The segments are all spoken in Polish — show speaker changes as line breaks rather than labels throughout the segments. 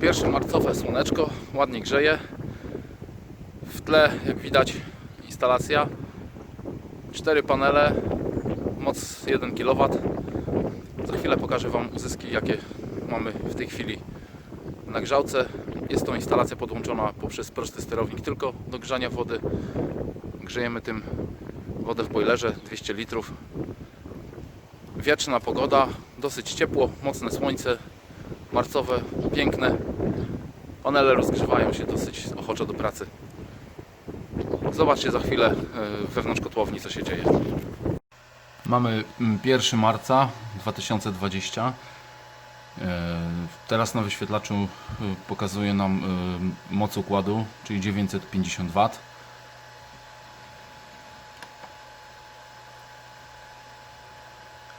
Pierwsze marcowe słoneczko, ładnie grzeje. W tle, jak widać, instalacja. Cztery panele, moc 1 kW. Za chwilę pokażę Wam uzyski, jakie mamy w tej chwili na grzałce. Jest to instalacja podłączona poprzez prosty sterownik tylko do grzania wody. Grzejemy tym wodę w boilerze 200 litrów. Wieczna pogoda, dosyć ciepło, mocne słońce, marcowe, piękne. Panele rozgrzewają się dosyć ochoczo do pracy. Zobaczcie za chwilę e, wewnątrz kotłowni co się dzieje. Mamy mm, 1 marca 2020. E, Teraz na wyświetlaczu e, pokazuje nam moc układu, czyli 950 W.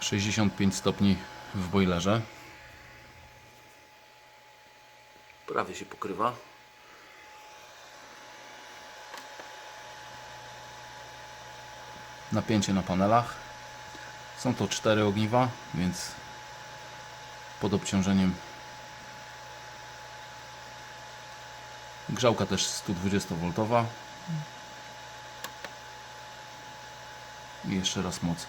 ...65 stopni w boilerze. Prawie się pokrywa. Napięcie na panelach. Są to cztery ogniwa, więc pod obciążeniem grzałka też 120V i jeszcze raz moc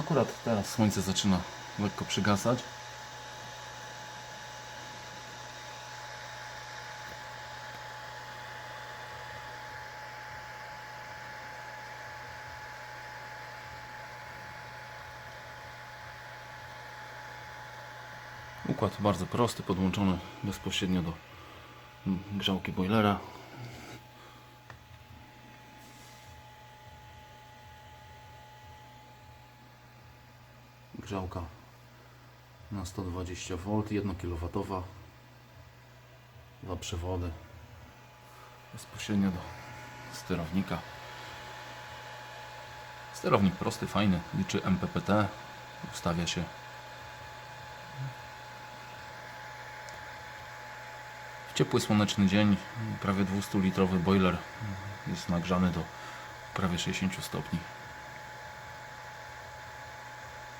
akurat teraz słońce zaczyna lekko przygasać Układ bardzo prosty, podłączony bezpośrednio do mm, grzałki boilera. Grzałka na 120V, 1 kW, dwa przewody bezpośrednio do sterownika. Sterownik prosty, fajny, liczy MPPT, ustawia się ciepły słoneczny dzień prawie 200 litrowy boiler jest nagrzany do prawie 60 stopni.